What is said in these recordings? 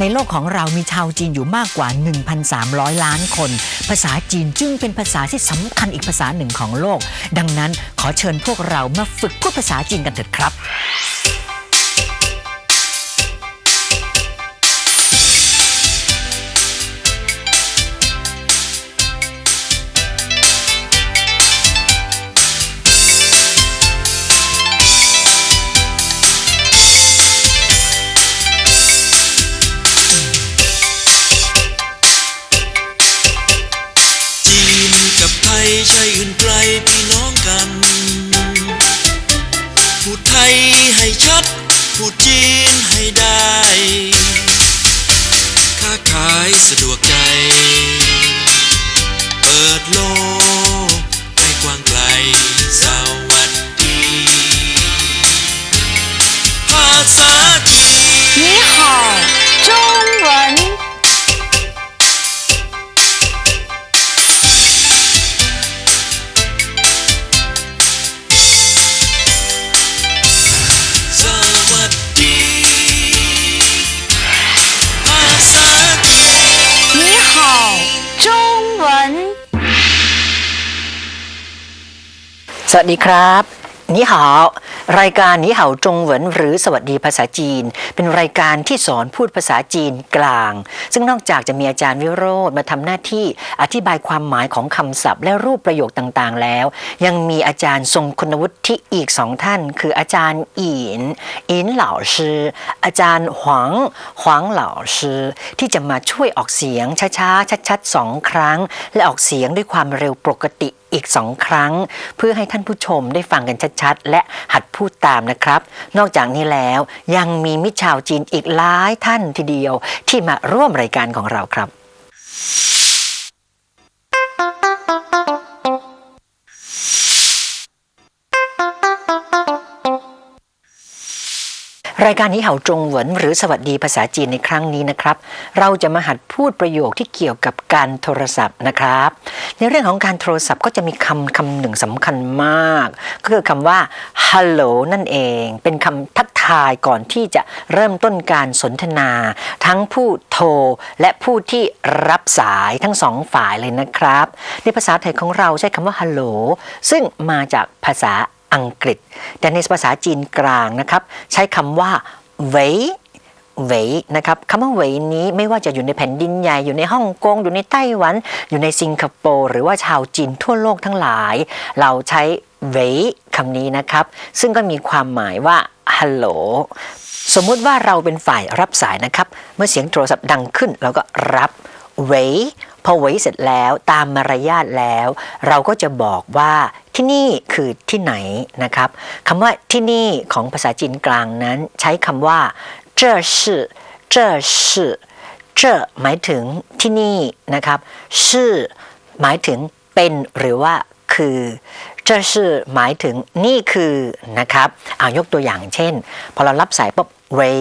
ในโลกของเรามีชาวจีนอยู่มากกว่า 1,300 ล้านคน ภาษาจีนจึงเป็นภาษาที่สำคัญอีกภาษาหนึ่งของโลก ดังนั้นขอเชิญพวกเรามาฝึกพูดภาษาจีนกันเถิดครับ ให้ได้ ค้าขายสะดวกใจ สวัสดีครับนี่หารายการนี้เห่าจงเหวินหรือสวัสดีภาษาจีน เป็นรายการที่สอนพูดภาษาจีนกลาง ซึ่งนอกจากจะมีอาจารย์วิโรธมาทำหน้าที่อธิบายความหมายของคำศัพท์ และรูปประโยคต่างๆ แล้ว ยังมีอาจารย์ทรงคุณวุฒิอีกสองท่าน คืออาจารย์อินอินเหล่าชื่ออาจารย์หวังหวังเหล่าชื่อที่จะมาช่วยออกเสียงช้าๆชัดๆสองครั้ง และออกเสียงด้วยความเร็วปกติ อีกสองครั้ง เพื่อให้ท่านผู้ชมได้ฟังกันชัดๆ และหัดพูดตามนะครับ นอกจากนี้แล้วยังมีมิตรชาวจีนอีกหลายท่านทีเดียวที่มาร่วมรายการของเราครับ รายการนี้เห่าจงหวนหรือสวัสดีภาษาจีนในครั้งนี้นะครับ เราจะมาหัดพูดประโยคที่เกี่ยวกับการโทรศัพท์นะครับ ในเรื่องของการโทรศัพท์ก็จะมีคำคำหนึ่งสำคัญมาก ก็คือคำว่า hello นั่นเอง เป็นคำทักทายก่อนที่จะเริ่มต้นการสนทนา ทั้งผู้โทรและผู้ที่รับสายทั้งสองฝ่ายเลยนะครับ ในภาษาไทยของเราใช้คำว่า hello ซึ่งมาจากภาษา อังกฤษ แต่ในภาษาจีนกลางนะครับ ใช้คำว่าเวยเวยนะครับคำว่าเวยนี้ไม่ว่าจะอยู่ในแผ่นดินใหญ่อยู่ในฮ่องกงอยู่ในไต้หวัน อยู่ในสิงคโปร์หรือว่าชาวจีนทั่วโลกทั้งหลาย เราใช้เวยคำนี้นะครับ ซึ่งก็มีความหมายว่าฮัลโหลสมมุติว่าเราเป็นฝ่ายรับสายนะครับ เมื่อเสียงโทรศัพท์ดังขึ้นเราก็รับเวย พอเวยเสร็จแล้วตามมารยาทแล้ว เราก็จะบอกว่าที่นี่คือที่ไหนนะครับคำว่าที่นี่ของภาษาจีนกลางนั้น ใช้คำว่า这是这是这หมายถึงที่นี่นะครับชื่อหมายถึงเป็นหรือว่าคือ这是หมายถึงนี่คือนะครับเอายกตัวอย่างเช่น พอเรารับสายปุ๊บเวย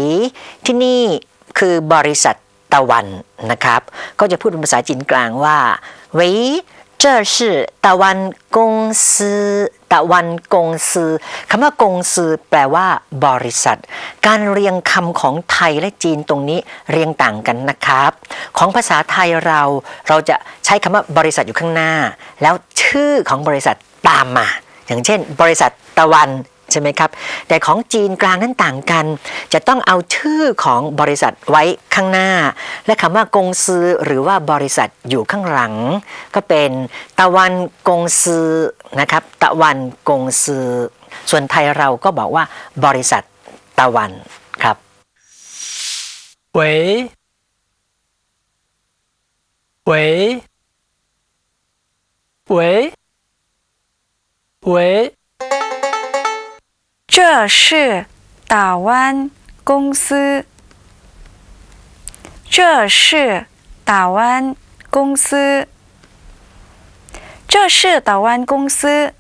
ที่นี่คือบริษัท ตะวันนะครับ ก็จะพูดเป็นภาษาจีนกลางว่าเวย这是ตะวันกงซือตะวันกงซือคำว่ากงซือแปลว่า บริษัท การเรียงคำของไทยและจีนตรงนี้เรียงต่างกันนะครับ ของภาษาไทยเราเราจะใช้คำว่าบริษัทอยู่ข้างหน้า แล้วชื่อของบริษัทตามมา อย่างเช่น บริษัทตะวัน ใช่ไหมครับ แต่ของจีนกลางนั้นต่างกัน จะต้องเอาชื่อของบริษัทไว้ข้างหน้า และคำว่ากงซือหรือว่าบริษัทอยู่ข้างหลัง ก็เป็นตะวันกงซือนะครับ ตะวันกงซือ ส่วนไทยเราก็บอกว่า บริษัทตะวันครับ 喂，喂，喂，喂， 这是打湾公司。这是打湾公司。这是打湾公司。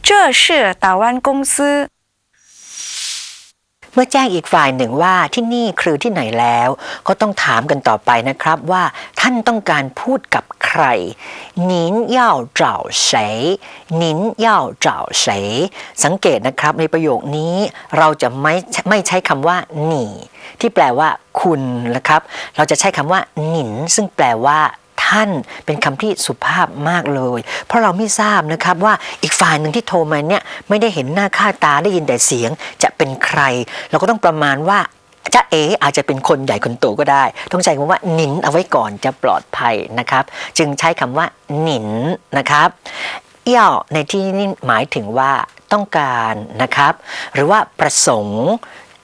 这是打湾公司。 เมื่อ มื่อแจ้งอีกฝ่ายหนึ่งว่าที่นี่คือที่ไหนแล้ว ก็ต้องถามกันต่อไปนะครับว่าท่านต้องการพูดกับใคร您要找谁您要找谁สังเกตนะครับในประโยคนี้เราจะไม่ไม่ใช้คำว่าหนีที่แปลว่า คุณนะครับ เราจะใช้คำว่าหนินซึ่งแปลว่า ท่านเป็นคำที่สุภาพมากเลย เพราะเราไม่ทราบนะครับว่าอีกฝ่ายหนึ่งที่โทรมาเนี่ยไม่ได้เห็นหน้าค่าตาได้ยินแต่เสียงจะเป็นใคร เราก็ต้องประมาณว่าจะเออาจจะเป็นคนใหญ่คนโตก็ได้ ต้องใช้คำว่าหนินเอาไว้ก่อนจะปลอดภัยนะครับ จึงใช้คำว่าหนินนะครับเย่อในที่นี้หมายถึงว่าต้องการนะครับ หรือว่าประสงค์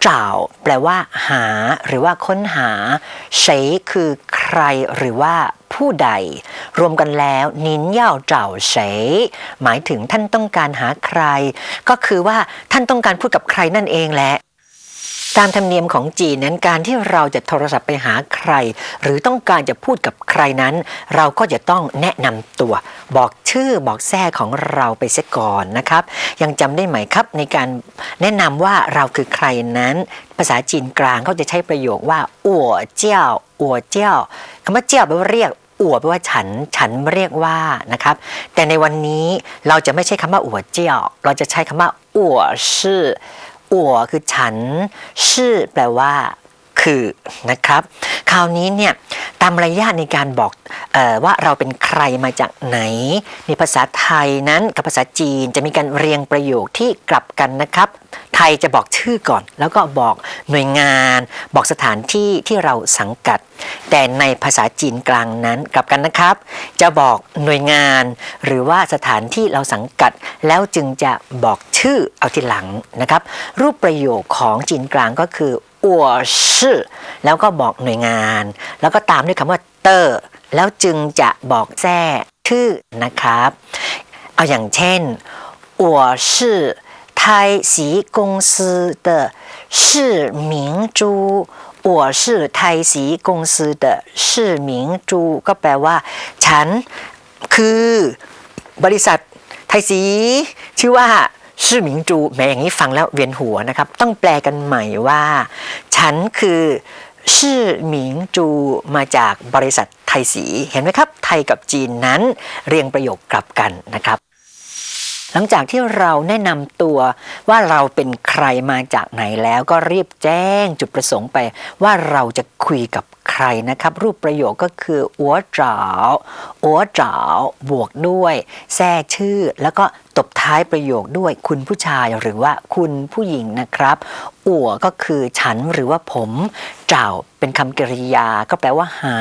จ้าแปลว่า หา หรือว่าค้นหาเฉยคือใครหรือว่าผู้ใด รวมกันแล้วนินเย่าเจ้าเฉยหมายถึงท่านต้องการหาใคร ก็คือว่าท่านต้องการพูดกับใครนั่นเองแหละ ตามธรรมเนียมของจีนนั้นการที่เราจะโทรศัพท์ไปหาใคร หรือต้องการจะพูดกับใครนั้น เราก็จะต้องแนะนำตัว บอกชื่อบอกแท้ของเราไปเสียก่อนนะครับ ยังจำได้ไหมครับในการแนะนำว่าเราคือใครนั้น ภาษาจีนกลางเขาจะใช้ประโยคว่าอัวเจ้าอัวเจ้าคำว่าเจ้าแปลว่าเรียกอัวแปลว่าฉัน ฉันเรียกว่านะครับ แต่ในวันนี้เราจะไม่ใช้คำว่าอัวเจ้าเราจะใช้คำว่าอัวชื่อ อัวคือฉัน ชื่อแปลว่า คือนะครับ คราวนี้เนี่ยตามมารยาทในการบอกออว่าเราเป็นใครมาจากไหน ในภาษาไทยนั้นกับภาษาจีนจะมีการเรียงประโยคที่กลับกันนะครับ ไทยจะบอกชื่อก่อน แล้วก็บอกหน่วยงาน บอกสถานที่ที่เราสังกัด แต่ในภาษาจีนกลางนั้นกลับกันนะครับ จะบอกหน่วยงาน หรือว่าสถานที่เราสังกัด แล้วจึงจะบอกชื่อเอาทีหลังนะครับ รูปประโยคของจีนกลางก็คืออัวชื่อแล้วก็บอกหน่วยงาน แล้วก็ตามด้วยคำว่าเตอร์แล้วจึงจะบอกแจ้ชื่อนะครับ เอาอย่างเช่น我是ไทยสี公司的市民猪我是ไทยสี公司的市民猪ก็แปลว่า ฉันคือบริษัทไทยสี ชื่อว่า ชื่อหมิงจูแหม้อย่างนี้ฟังแล้วเวียนหัวนะครับ ต้องแปลกันใหม่ว่า ฉันคือชื่อหมิงจูมาจากบริษัทไทยสี เห็นไหมครับ ไทยกับจีนนั้นเรียงประโยคกลับกันนะครับ หลังจากที่เราแนะนำตัวว่าเราเป็นใครมาจากไหนแล้วก็รีบแจ้งจุดประสงค์ไป ว่าเราจะคุยกับใครนะครับ รูปประโยคก็คืออัวจ๋าอัวจ๋าบวกด้วย แทรกชื่อ แล้วก็ตบท้ายประโยคด้วยคุณผู้ชายหรือว่าคุณผู้หญิงนะครับอัวก็คือฉันหรือว่าผมเจ้าเป็นคำกริยาก็แปลว่าหา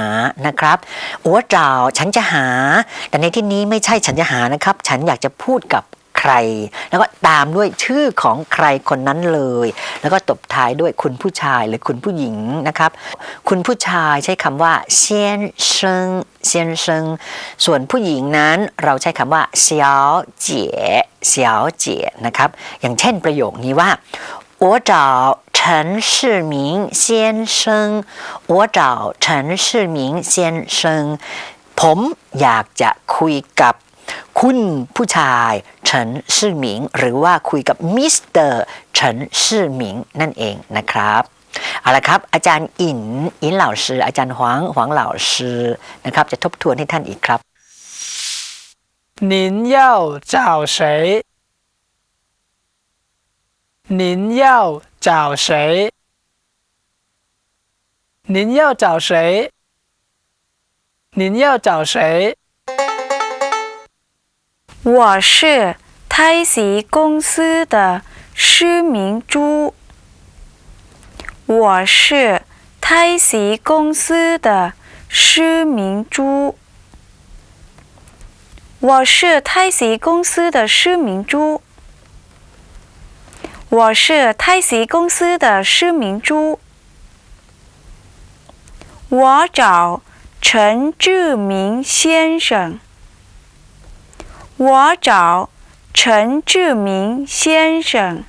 นะครับอัวเจ้าฉันจะหา แต่ในที่นี้ไม่ใช่ฉันจะหานะครับ ฉันอยากจะพูดกับ ร แล้วก็ตามด้วยชื่อของใครคนนั้นเลย แล้วก็ตบท้ายด้วยคุณผู้ชายหรือคุณผู้หญิงนะครับ คุณผู้ชายใช้คำว่าเซียนเซิงเซียนเซิงส่วนผู้หญิงนั้นเราใช้คำว่าเซียวเจี๋ยเซียวเจี๋ยนะครับ อย่างเช่นประโยคนี้ว่า我找陈世明先生我找陈世明先生ผมอยากจะคุยกับ คุณผู้ชายเฉินชื่อหมิง หรือว่าคุยกับมิสเตอร์เฉินชื่อหมิงนั่นเองนะครับเอาละครับ อาจารย์อินอินเหล่าชื่ออาจารย์หวังหวังเหล่าชื่อนะครับ จะทบทวนให้ท่านอีกครับ 您要找谁？您要找谁？您要找谁？您要找谁？ 我是泰西公司的施明珠。我是泰西公司的施明珠。我是泰西公司的施明珠。我是泰西公司的施明珠。我找陈志明先生。我找陈志明先生。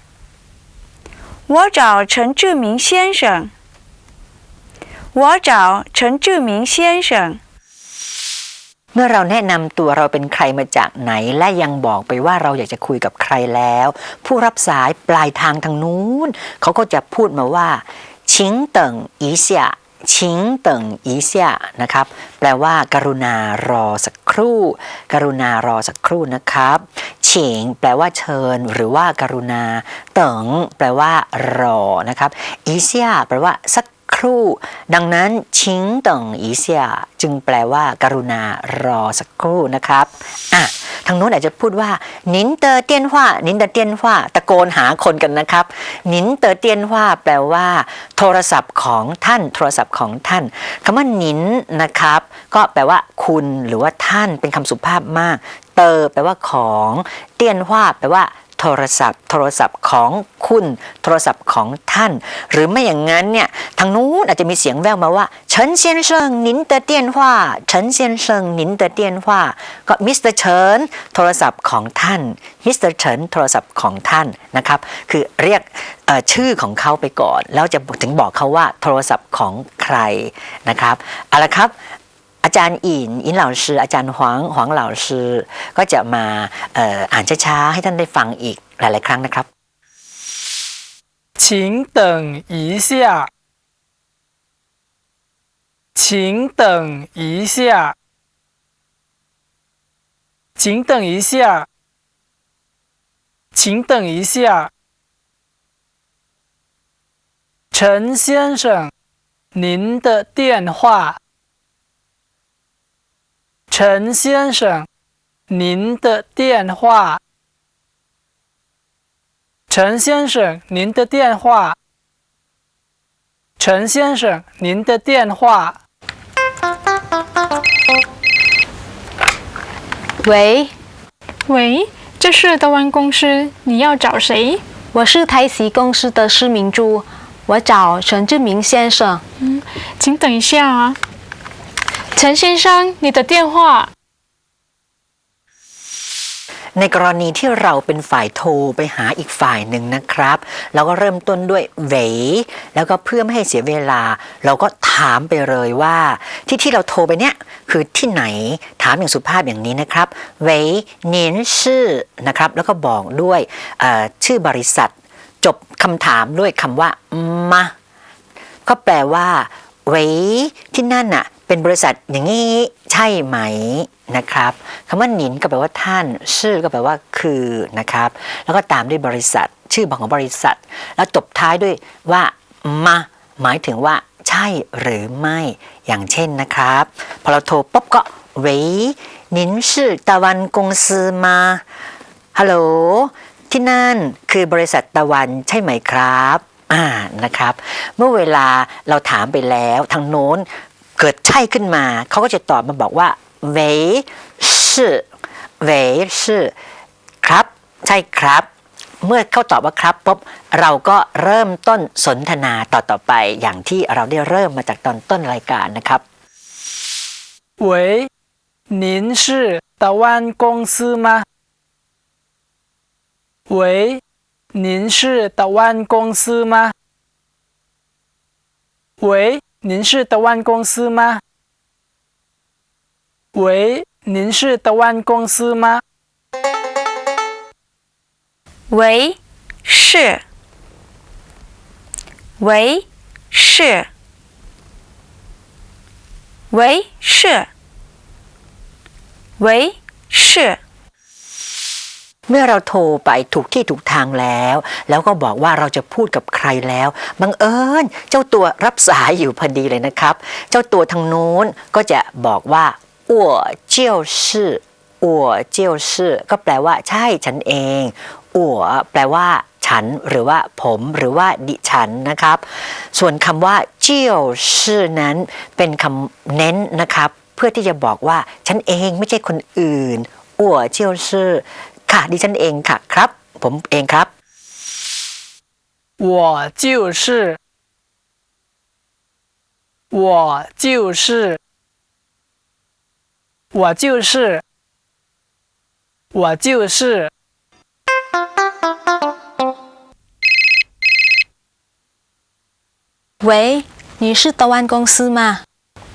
我找陈志明先生。我找陈志明先生。 เมื่อเราแนะนำตัวเราเป็นใครมาจากไหน และยังบอกไปว่าเราอยากจะคุยกับใครแล้ว ผู้รับสายปลายทางทางนู้น เขาก็จะพูดมาว่าชิงเติ่งอีเสีย ชิงเติ่งอีเสียนะครับ แปลว่า กรุณารอสักครู่ กรุณารอสักครู่นะครับฉิงแปลว่าเชิญ หรือว่า กรุณา เติ่งแปลว่ารอนะครับอีเสียแปลว่าสัก ครู่ ดังนั้นชิงติ่งอีเสียจึงแปลว่าการุณารอสักครู่นะครับอะทางโน้นอาจจะพูดว่านินเตอเตียนว่านินเตอเตียนว่าตะโกนหาคนกันนะครับนินเตอเตียนว่าแปลว่า โทรศัพท์ของท่าน โทรศัพท์ของท่านคำว่านินนะครับ ก็แปลว่า คุณหรือว่าท่านเป็นคำสุภาพมาก เตอแปลว่าของ เตียนว่าแปลว่า โทรศัพท์ โทรศัพท์ของคุณโทรศัพท์ของท่าน หรือไม่อย่างนั้นเนี่ยทางนู้นอาจจะมีเสียงแว่วมาว่าเฉินเซียนเซิงนินเตอเตียนว่าเฉินเซียนเซิงนินเตอเตียนว่าก็มิสเตอร์เฉินโทรศัพท์ของท่านมิสเตอร์เฉินโทรศัพท์ของท่านนะครับคือเรียกชื่อของเขาไปก่อน แล้วจะถึงบอกเขาว่าโทรศัพท์ของใครนะครับเอาละครับ อาจารย์อินอินเหล่าซืออาจารย์หวังหวังเหล่าซือก็จะมาเอ่ออ่านช้าๆให้ท่านได้ฟังอีกหลายๆครั้งนะครับ 请等一下，请等一下，请等一下，请等一下，陈先生，您的电话。 陈先生，您的电话。陈先生，您的电话。陈先生，您的电话。喂，喂，这是德湾公司，你要找谁？我是台西公司的施明珠，我找陈志明先生。嗯请等一下啊。陈先生，你的电话。 ในกรณีที่เราเป็นฝ่ายโทรไปหาอีกฝ่ายหนึ่งนะครับ เราก็เริ่มต้นด้วยเหวแล้วก็เพื่อไม่ให้เสียเวลา เราก็ถามไปเลยว่า ที่ที่เราโทรไปเนี่ยคือที่ไหนถามอย่างสุภาพอย่างนี้นะครับเหวเนียนชื่อนะครับ แล้วก็บอกด้วยเอ่อชื่อบริษัท จบคำถามด้วยคำว่ามา ก็แปลว่าเว้ยที่นั่นน่ะ เป็นบริษัทอย่างนี้ใช่ไหมนะครับคำว่าหนินก็แปลว่าท่าน ชื่อก็แปลว่าคือนะครับ แล้วก็ตามด้วยบริษัท ชื่อของบริษัท แล้วจบท้ายด้วยว่ามาหมายถึงว่าใช่หรือไม่อย่างเช่นนะครับ พอเราโทรปุ๊บก็เว้ยนินชื่อตะวันกงซือมาฮัลโหลที่นั่นคือบริษัทตะวันใช่ไหมครับอ่านะครับ เมื่อเวลาเราถามไปแล้วทางโน้น เกิดใช่ขึ้นมา เขาก็จะตอบมาบอกว่าเวยชื่อเวยชื่อครับ ใช่ครับ เมื่อเขาตอบว่าครับปุ๊บเราก็เริ่มต้นสนทนาต่อต่อไปอย่างที่เราได้เริ่มมาจากตอนต้นรายการนะครับ 喂，您是德湾公司吗？喂，您是德湾公司吗？喂， 您是德湾公司吗？喂，您是德湾公司吗？喂，是，喂，是，喂，是，喂，是。 เมื่อเราโทรไปถูกที่ถูกทางแล้ว แล้วก็บอกว่าเราจะพูดกับใครแล้วบังเอิญเจ้าตัวรับสายอยู่พอดีเลยนะครับ เจ้าตัวทางโน้นก็จะบอกว่าอัวเจียวซื่ออัวเจียวซื่อก็แปลว่าใช่ฉันเองอัวแปลว่าฉันหรือว่าผมหรือว่าดิฉันนะครับ ส่วนคำว่าเจียวซื่อนั้นเป็นคำเน้นนะครับ เพื่อที่จะบอกว่าฉันเองไม่ใช่คนอื่นอั่วเจียวซื่อ ค่ะดิฉันเองค่ะครับ ผมเองครับ 我就是，我就是，我就是，我就是。喂，你是德湾公司吗？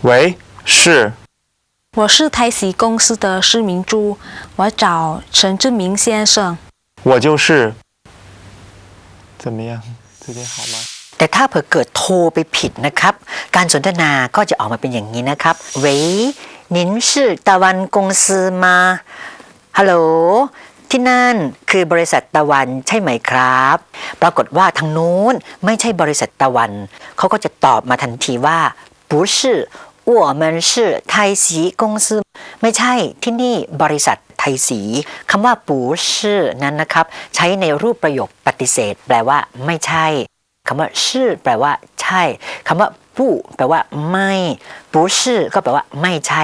喂，是， 我是台喜公司的施明珠，我找陈志明先生。我就是怎么样？这边好吗？ แต่ถ้าเผื่อเกิดโทรไปผิดนะครับ การสนทนาก็จะออกมาเป็นอย่างนี้นะครับ喂您是ตะวันกงซือมาฮัลโหลที่นั่นคือบริษัทตะวันใช่ไหมครับ ปรากฏว่าทางนู้นไม่ใช่บริษัทตะวัน เขาก็จะตอบมาทันทีว่า不是 我们是ไทยสีกงซือไม่ใช่ที่นี่บริษัทไทยสีคำว่าปูชื่อนั้นนะครับ ใช้ในรูปประโยคปฏิเสธ แปลว่า ไม่ใช่ คำว่าชื่อแปลว่า ใช่คำว่าผู้แปลว่า ไม่ปูชื่อก็แปลว่า ไม่ใช่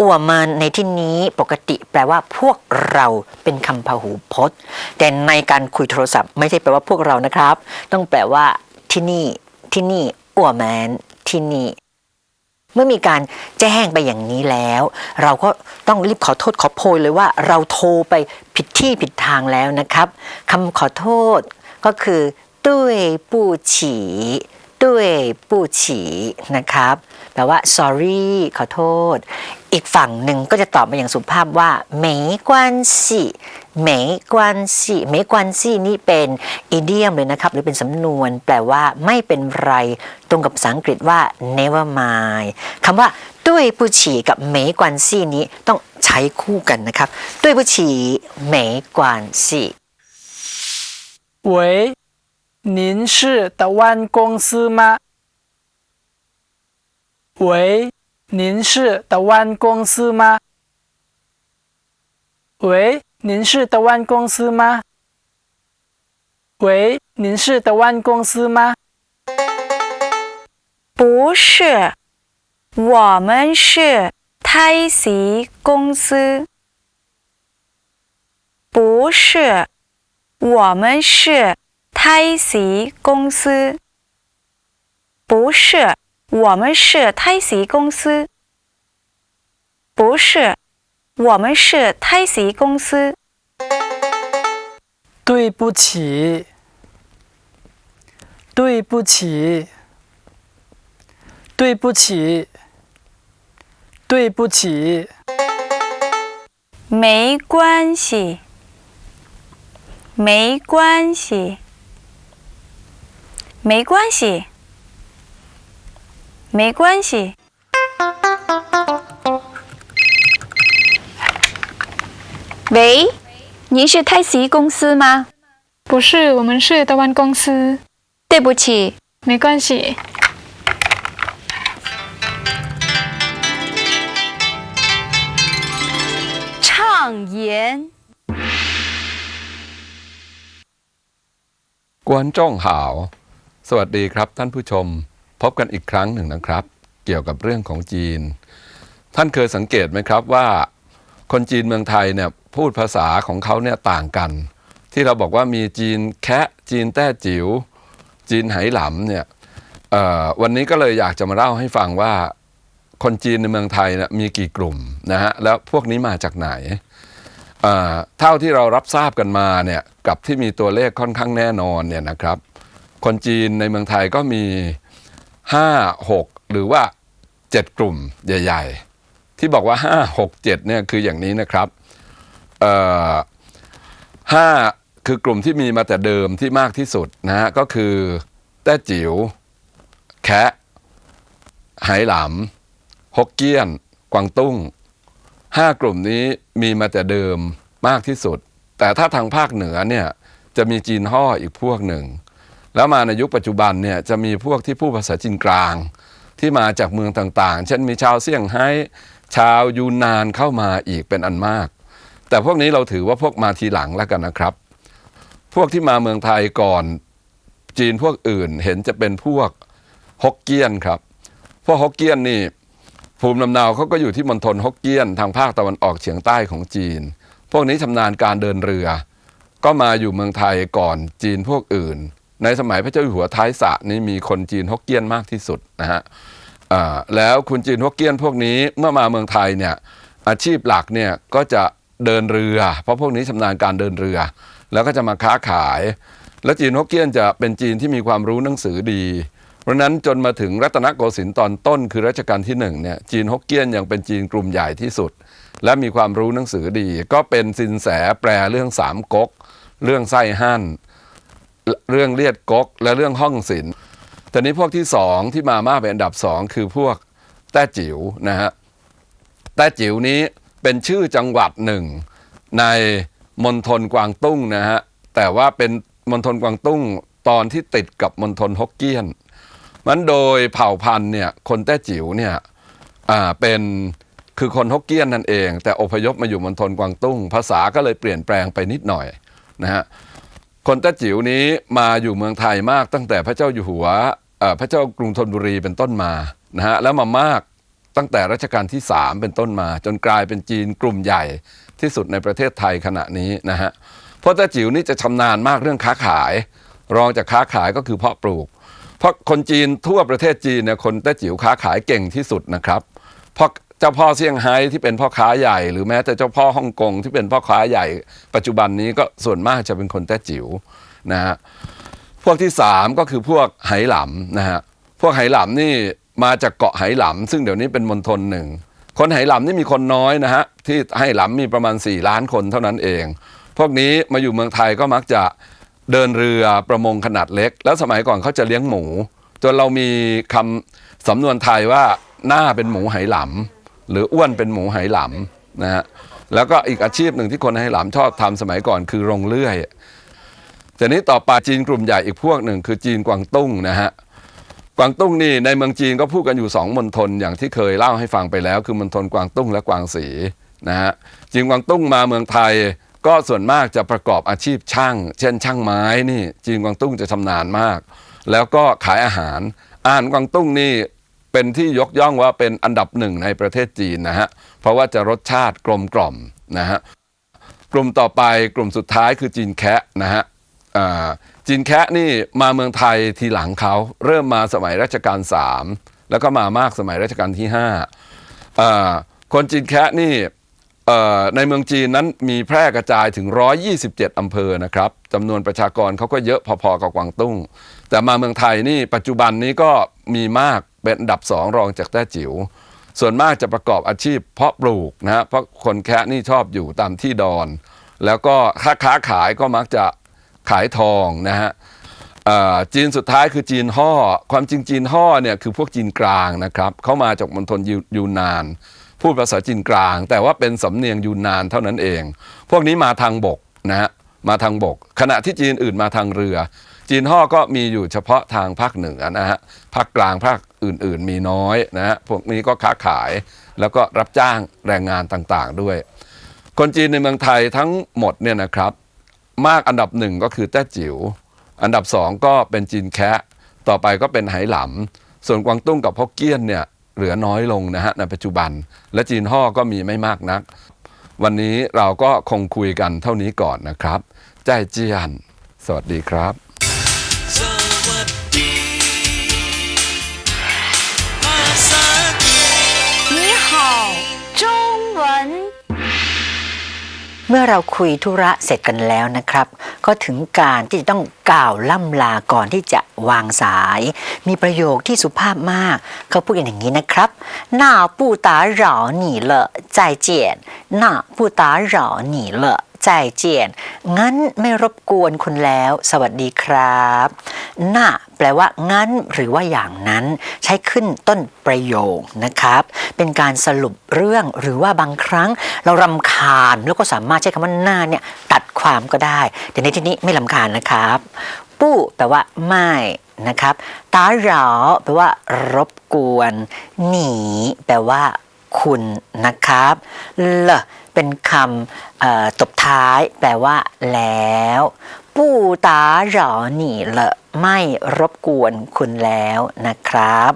อัวมันในที่นี้ปกติแปลว่า พวกเราเป็นคำพหูพจน์ แต่ในการคุยโทรศัพท์ ไม่ใช่แปลว่าพวกเรานะครับ ต้องแปลว่า ที่นี่ ที่นี่อัวมันที่นี่ เมื่อมีการแจ้งไปอย่างนี้แล้ว เราก็ต้องรีบขอโทษขอโพยเลยว่าเราโทรไปผิดที่ผิดทางแล้วนะครับคำขอโทษก็คือตุ้ยปู้ฉี ด้วยปู้ฉีนะครับ แปลว่า sorry ขอโทษ อีกฝั่งหนึ่งก็จะตอบมาอย่างสุภาพว่าไม่กวนสิไม่กวนสิไม่กวนสินี่เป็นอีเดียมเลยนะครับ หรือเป็นสำนวน แปลว่าไม่เป็นไร ตรงกับภาษาอังกฤษว่า never mind คำว่าด้วยปู้ฉีกับไม่กวนสี่นี้ต้องใช้คู่กันนะครับ ด้วยปู้ฉีเหมกวนซี่喂您是的湾公司吗？喂，您是的湾公司吗？喂，您是的湾公司吗？喂，您是的湾公司吗？不是，我们是胎息公司。不是，我们是胎息公司。不是，我们是胎息公司。不是，我们是胎息公司。对不起，对不起，对不起，对不起，没关系，没关系，没关系，没关系。喂，您是泰西公司吗？不是，我们是德湾公司。对不起，没关系。唱言，观众好。 สวัสดีครับท่านผู้ชม พบกันอีกครั้งหนึ่งนะครับ เกี่ยวกับเรื่องของจีน ท่านเคยสังเกตไหมครับว่า คนจีนเมืองไทยเนี่ยพูดภาษาของเขาเนี่ยต่างกัน ที่เราบอกว่ามีจีนแคะจีนแต้จิ๋วจีนไหหลำเนี่ยวันนี้ก็เลยอยากจะมาเล่าให้ฟังว่า คนจีนในเมืองไทยเนี่ยมีกี่กลุ่มนะฮะแล้วพวกนี้มาจากไหนเท่าที่เรารับทราบกันมาเนี่ยกับที่มีตัวเลขค่อนข้างแน่นอนเนี่ยนะครับ คนจีนในเมืองไทยก็มี 5 6 หรือว่า 7 กลุ่มใหญ่ ๆ ที่บอกว่า 5 6 7เนี่ยคืออย่างนี้นะครับเอ่อห้าคือกลุ่มที่มีมาแต่เดิมที่มากที่สุดนะฮะก็คือแต้จิ๋วแคะไหหลำฮกเกี้ยน กวางตุ้งห้ากลุ่มนี้มีมาแต่เดิมมากที่สุด แต่ถ้าทางภาคเหนือเนี่ยจะมีจีนห่ออีกพวกหนึ่ง แล้วมาในยุคปัจจุบันเนี่ยจะมีพวกที่พูดภาษาจีนกลาง ที่มาจากเมืองต่างๆ เช่นมีชาวเซี่ยงไฮ้ชาวยูนนานเข้ามาอีกเป็นอันมาก แต่พวกนี้เราถือว่าพวกมาทีหลังแล้วกันนะครับ พวกที่มาเมืองไทยก่อนจีนพวกอื่นเห็นจะเป็นพวกฮกเกี้ยนครับ พวกฮกเกี้ยนนี่ภูมิลำเนาเขาก็อยู่ที่มณฑลฮกเกี้ยนทางภาคตะวันออกเฉียงใต้ของจีน พวกนี้ชำนาญการเดินเรือ ก็มาอยู่เมืองไทยก่อนจีนพวกอื่น ในสมัยพระเจ้าอยู่หัวท้ายสระนี้มีคนจีนฮกเกี้ยนมากที่สุดนะฮะแล้วคุณจีนฮกเกี้ยนพวกนี้เมื่อมาเมืองไทยเนี่ยอาชีพหลักเนี่ยก็จะเดินเรือ เพราะพวกนี้ชำนาญการเดินเรือ แล้วก็จะมาค้าขาย แล้วจีนฮกเกี้ยนจะเป็นจีนที่มีความรู้หนังสือดี เพราะนั้นจนมาถึงรัตนโกสินทร์ตอนต้นคือรัชกาลที่หนึ่งเนี่ยจีนฮกเกี้ยนยังเป็นจีนกลุ่มใหญ่ที่สุด และมีความรู้หนังสือดี ก็เป็นสินแสแปลเรื่องสามก๊กเรื่องไส้หั่น เรื่องเลียดก๊กและเรื่องห้องศิลป์แต่นี้พวกที่สองที่มามากเป็นอันดับสองคือพวกแต้จิ๋วนะฮะแต้จิ๋วนี้เป็นชื่อจังหวัดหนึ่งในมณฑลกวางตุ้งนะฮะแต่ว่าเป็นมณฑลกวางตุ้งตอนที่ติดกับมณฑลฮกเกี้ยนมันโดยเผ่าพันธุ์เนี่ยคนแต้จิ๋วเนี่ยอ่าเป็นคือคนฮกเกี้ยนนั่นเอง แต่อพยพมาอยู่มณฑลกวางตุ้ง ภาษาก็เลยเปลี่ยนแปลงไปนิดหน่อยนะฮะ คนต้จิ๋วนี้มาอยู่เมืองไทยมากตั้งแต่พระเจ้าอยู่หัวพระเจ้ากรุงธนบุรีเป็นต้นมานะฮะแล้วมามากตั้งแต่รัชกาลที่ 3 เป็นต้นมา จนกลายเป็นจีนกลุ่มใหญ่ที่สุดในประเทศไทยขณะนี้นะฮะเพราะต้จิ๋วนี่จะชำนาญมากเรื่องค้าขาย รองจากค้าขายก็คือเพาะปลูก เพราะคนจีนทั่วประเทศจีนเนี่ยคนต้จิ๋วค้าขายเก่งที่สุดนะครับเพราะ จ้าพ่อเซี่ยงไฮ้ที่เป็นพ่อค้าใหญ่ หรือแม้แต่เจ้าพ่อฮ่องกงที่เป็นพ่อค้าใหญ่ ปัจจุบันนี้ก็ส่วนมากจะเป็นคนแต้จิ๋วนะฮะพวกที่สามก็คือพวกไหหลำนะฮะพวกไหหลำนี่มาจากเกาะไหหลำซึ่งเดี๋ยวนี้เป็นมณฑลหนึ่งคนไหหลำนี่มีคนน้อยนะฮะที่ไหหลำมีประมาณ 4 ล้านคนเท่านั้นเอง พวกนี้มาอยู่เมืองไทยก็มักจะเดินเรือประมงขนาดเล็ก แล้วสมัยก่อนเขาจะเลี้ยงหมู จนเรามีคำสำนวนไทยว่าหน้าเป็นหมูไหหลำ หรืออ้วนเป็นหมูไหหลำนะฮะแล้วก็อีกอาชีพหนึ่งที่คนไหหลำชอบทำสมัยก่อนคือโรงเลื่อยแต่นี้ต่อไปจีนกลุ่มใหญ่อีกพวกหนึ่งคือจีนกวางตุ้งนะฮะกวางตุ้งนี่ในเมืองจีนก็พูดกันอยู่สองมณฑลอย่างที่เคยเล่าให้ฟังไปแล้ว คือมณฑลกวางตุ้งและกวางสีนะฮะจีนกวางตุ้งมาเมืองไทยก็ส่วนมากจะประกอบอาชีพช่าง เช่น ช่างไม้นี่จีนกวางตุ้งจะชำนาญมาก แล้วก็ขายอาหารอาหารกวางตุ้งนี่ เป็นที่ยกย่องว่าเป็นอันดับหนึ่งในประเทศจีนนะฮะ เพราะว่าจะรสชาติกลมกล่อมนะฮะ กลุ่มต่อไปกลุ่มสุดท้ายคือจีนแคะนะฮะจีนแคะนี่มาเมืองไทยทีหลังเขาเริ่มมาสมัยรัชกาล3แล้วก็มามากสมัยรัชกาลที่5อ่าคนจีนแคะนี่ในเมืองจีนนั้นมีแพร่กระจายถึง 127 อำเภอนะครับจำนวนประชากรเขาก็เยอะพอๆกับกวางตุ้ง แต่มาเมืองไทยนี่ปัจจุบันนี้ก็มีมากเป็นอันดับสองรองจากแต้จิ๋วส่วนมากจะประกอบอาชีพเพาะปลูกนะฮะเพราะคนแคะนี่ชอบอยู่ตามที่ดอน แล้วก็ค้าค้าขายก็มักจะขายทองนะฮะจีนสุดท้ายคือจีนห่อความจริงจีนห่อเนี่ยคือพวกจีนกลางนะครับเขามาจากมณฑลยูยูนนาน พูดภาษาจีนกลาง แต่ว่าเป็นสำเนียงยูนนานเท่านั้นเอง พวกนี้มาทางบกนะฮะมาทางบก ขณะที่จีนอื่นมาทางเรือ จีนห่อก็มีอยู่เฉพาะทางภาคเหนือนะฮะภาคกลางภาคอื่นๆ มีน้อยนะฮะพวกนี้ก็ค้าขายแล้วก็รับจ้างแรงงานต่างๆด้วย คนจีนในเมืองไทยทั้งหมดเนี่ยนะครับ มากอันดับหนึ่งก็คือแต้จิ๋วอันดับสองก็เป็นจีนแคะต่อไปก็เป็นไหหลำส่วนกวางตุ้งกับฮกเกี้ยนเนี่ยเหลือน้อยลงนะฮะในปัจจุบัน และจีนห่อก็มีไม่มากนัก วันนี้เราก็คงคุยกันเท่านี้ก่อนนะครับแจ้เจียน สวัสดีครับ เมื่อเราคุยธุระเสร็จกันแล้วนะครับ ก็ถึงการที่จะต้องกล่าวล่ำลาก่อนที่จะวางสาย มีประโยคที่สุภาพมาก เขาพูดกันอย่างนี้นะครับหน้าปูตาเหราหนีเลใจเจียนหน้าปูตาเหราหนีเลใจเจียน งั้นไม่รบกวนคุณแล้ว สวัสดีครับหน้าแปลว่างั้นหรือว่าอย่างนั้น ใช้ขึ้นต้นประโยคนะครับ เป็นการสรุปเรื่องหรือว่าบางครั้งเรารำคาญแล้วก็สามารถใช้คำว่าหน้าเนี่ยตัดความก็ได้ แต่ในที่นี้ไม่ลำคาญนะครับ ปู้แปลว่าไม่นะครับตาเหราแปลว่า รบกวน หนี แปลว่า คุณนะครับเล เป็นคำตบท้ายแปลว่า แล้วปู้ตาเหราหนีเลไม่รบกวนคุณแล้วนะครับ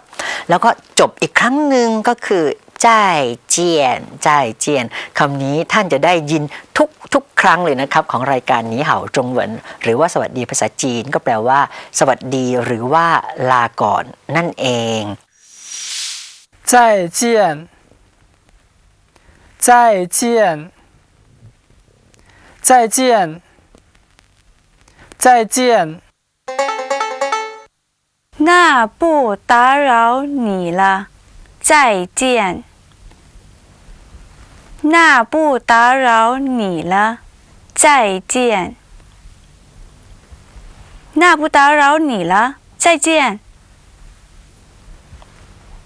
แล้วก็จบอีกครั้งหนึ่งก็คือจ่ายเจียนจ่ายเจียนคำนี้ท่านจะได้ยินทุกทุกครั้งเลยนะครับ ของรายการนี้เห่าจงเหวินหรือว่าสวัสดีภาษาจีนก็แปลว่า สวัสดีหรือว่าลาก่อนนั่นเอง再见，再见，再见，再见。那不打扰你了，再见。那不打扰你了，再见。那不打扰你了，再见。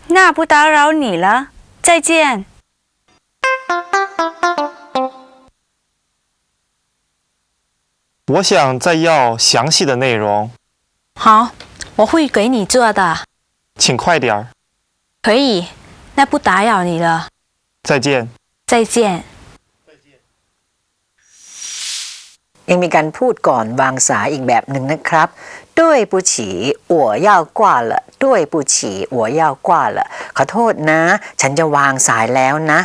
那不打扰你了，再见。我想再要详细的内容，好，我会给你做的。请快点儿。可以，那不打扰你了，再见。再见。 ยังมีการพูดก่อนวางสายอีกแบบหนึ่งนะครับ ด้วยปูฉีอัวย่าวกว่าละด้วยปูฉีอัวย่าวกว่าละขอโทษนะ ฉันจะวางสายแล้วนะ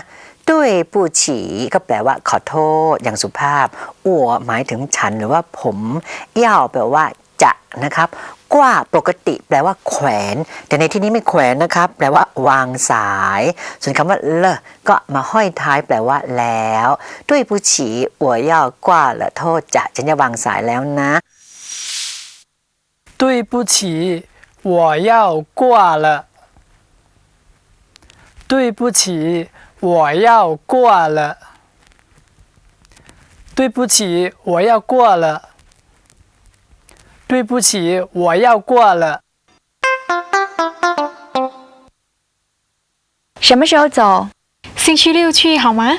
ด้วยปูฉีก็แปลว่า ขอโทษอย่างสุภาพอัวหมายถึงฉันหรือว่าผมย่าวแปลว่า จะนะครับ กว่าปกติแปลว่า แขวน แต่ในที่นี้ไม่แขวนนะครับ แปลว่า วางสาย ส่วนคำว่าเลอก็มาห้อยท้ายแปลว่า แล้ว ด้วยผู้ฉีอัวย่ากว่าละโทษจะฉันจะวางสายแล้วนะ 对不起，我要挂了。对不起， 我要挂了。对不起，我要挂了。对不起，我要挂了。什么时候走？星期六去好吗？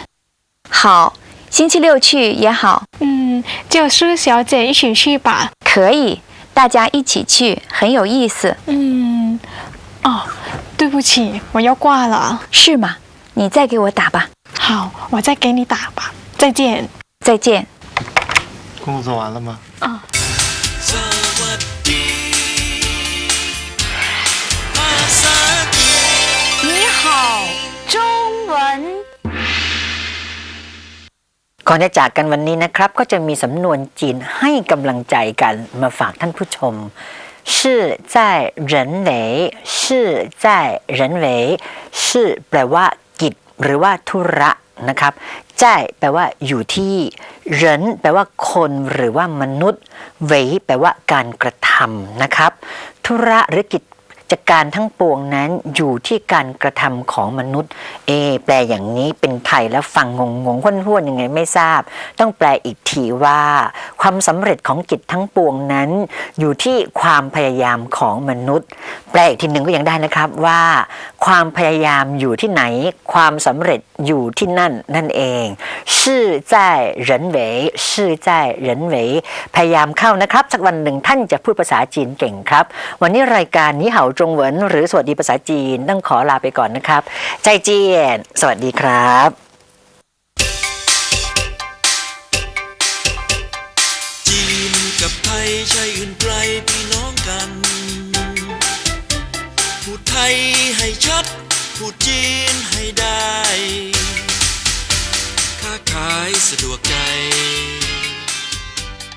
好，星期六去也好，嗯，叫苏小姐一起去吧。可以，大家一起去，很有意思，嗯，哦，对不起，我要挂了。是吗？你再给我打吧。好，我再给你打吧。再见。再见。工作做完了吗？ สวัสดีภาษาจีน 你好，中文。 ก่อนจะจากกันวันนี้นะครับ ก็จะมีสำนวนจีนให้กำลังใจกันมาฝากท่านผู้ชม是在人为是在人为是แปลว่า กิจ หรือว่าธุระนะครับ在แปลว่าอยู่ที่เรนแปลว่าคนหรือว่ามนุษย์เวยแปลว่าการกระทำนะครับ ธุระหรือกิจ จัการทั้งปวงนั้นอยู่ที่การกระทำของมนุษย์ เอ แปลอย่างนี้เป็นไทยแล้วฟังงงงๆห้วนๆยังไงไม่ทราบ ต้องแปลอีกทีว่า ความสำเร็จของกิจทั้งปวงนั้น อยู่ที่ความพยายามของมนุษย์ แปลอีกทีหนึ่งก็ยังได้นะครับว่า ความพยายามอยู่ที่ไหน ความสำเร็จอยู่ที่นั่นนั่นเอง是在人为是在人为พยายามเข้านะครับ สักวันหนึ่งท่านจะพูดภาษาจีนเก่งครับ วันนี้รายการนี้เห่า จงเหวินหรือสวัสดีภาษาจีน ต้องขอลาไปก่อนนะครับ ใจเจียน สวัสดีครับจีนกับไทยใช่อื่นไกลพี่น้องกันพูดไทยให้ชัดพูดจีนให้ได้ ค้าขายสะดวกใจ